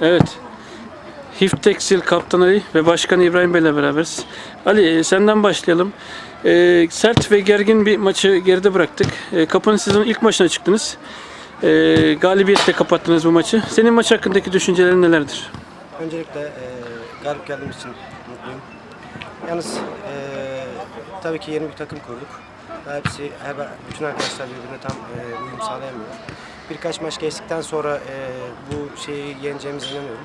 Evet. HIF Tekstil Kaptan Ali ve Başkan İbrahim Bey'le beraberiz. Ali e, senden başlayalım. E, sert ve gergin bir maçı geride bıraktık. E, Kapı'nın sezonun ilk maçına çıktınız. E, galibiyetle kapattınız bu maçı. Senin maç hakkındaki düşüncelerin nelerdir? Öncelikle e, galip geldiğimiz için mutluyum. Yalnız e, tabii ki yeni bir takım kurduk. Daha hepsi, her, bütün arkadaşlar birbirine tam e, uyum sağlayamıyor. Birkaç maç geçtikten sonra e, bu şeyi yeneceğimize inanıyorum.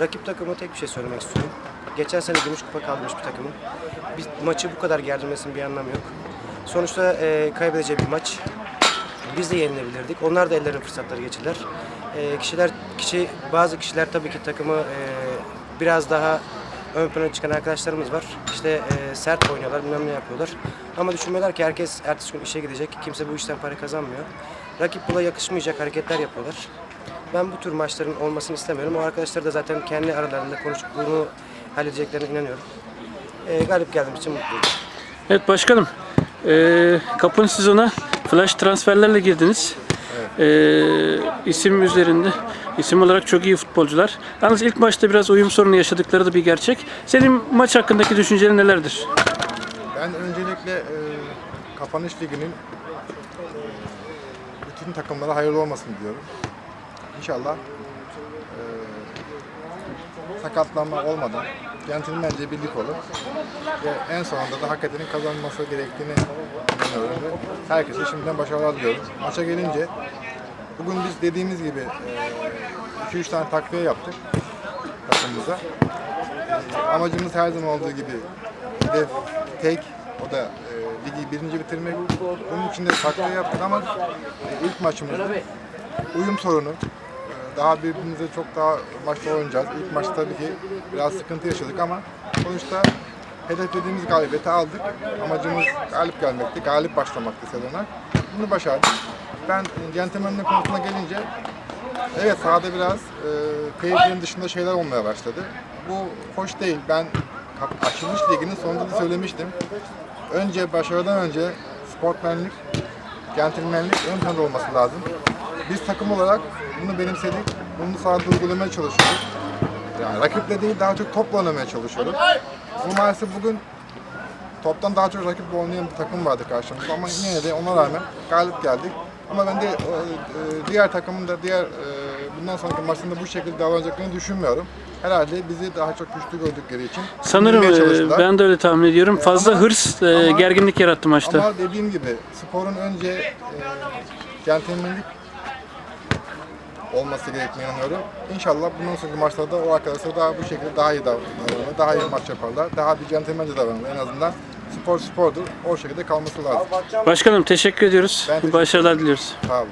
Rakip takıma tek bir şey söylemek istiyorum. Geçen sene gümüş kupa kaldırmış bir takımın. Bir maçı bu kadar gerdirmesinin bir anlamı yok. Sonuçta e, kaybedeceği bir maç. Biz de yenilebilirdik. Onlar da ellerine fırsatları geçirdiler. Ee, kişiler, kişi, bazı kişiler tabii ki takımı e, biraz daha ön plana çıkan arkadaşlarımız var. İşte e, sert oynuyorlar, bilmem ne yapıyorlar. Ama düşünmüyorlar ki herkes ertesi gün işe gidecek. Kimse bu işten para kazanmıyor. Rakip buna yakışmayacak hareketler yapıyorlar. Ben bu tür maçların olmasını istemiyorum. O arkadaşlar da zaten kendi aralarında konuşup bunu halledeceklerine inanıyorum. E, galip geldiğim için mutluyum. Evet başkanım. E, Kapı'nın sezona flash transferlerle girdiniz. E, isim üzerinde isim olarak çok iyi futbolcular. Yalnız ilk maçta biraz uyum sorunu yaşadıkları da bir gerçek. Senin maç hakkındaki düşüncelerin nelerdir? Ben öncelikle e, kapanış liginin bütün takımlara hayırlı olmasını diliyorum. İnşallah e, sakatlanma olmadan centilmence birlik olur ve en sonunda da hak edenin kazanması gerektiğini inanıyorum herkese şimdiden başarılar diliyorum. Maça gelince bugün biz dediğimiz gibi 2-3 tane takviye yaptık takımımıza. E, amacımız her zaman olduğu gibi hedef tek o da e, ligi birinci bitirmek. Bunun için de takviye yaptık ama e, ilk maçımızda uyum sorunu. Daha birbirimize çok daha maçta oynayacağız. İlk maçta tabii ki biraz sıkıntı yaşadık ama sonuçta hedeflediğimiz galibiyeti aldık. Amacımız galip gelmekti, galip başlamaktı sezona. Bunu başardık. Ben centilmenlik konusuna gelince Evet sahada biraz e, keyiflerin dışında şeyler olmaya başladı. Bu hoş değil. Ben açılmış liginin sonunda da söylemiştim. Önce başarıdan önce sportmenlik, centilmenlik ön planda olması lazım. Biz takım olarak bunu benimsedik. Bunu sahada uygulamaya çalışıyoruz. Yani rakiple değil daha çok topla oynamaya çalışıyoruz. Ama maalesef bugün toptan daha çok rakiple oynayan bir takım vardı karşımızda ama yine de ona rağmen galip geldik. Ama ben de e, e, diğer takımın da diğer e, bundan sonraki maçında bu şekilde davranacaklarını düşünmüyorum. Herhalde bizi daha çok güçlü gördükleri için Sanırım e, ben de öyle tahmin ediyorum. Fazla ama- hırs, e, ama- gerginlik yarattı maçta. Ama dediğim gibi sporun önce e, centilmenlik olması gerektiğine inanıyorum. İnşallah bundan sonraki maçlarda o arkadaşlar daha bu şekilde daha iyi davranırlar, daha iyi maç yaparlar, daha bir centilmence davranırlar en azından. Spor spordur, o şekilde kalması lazım. Başkanım teşekkür ediyoruz. Teşekkür Başarılar diliyoruz. Sağ olun.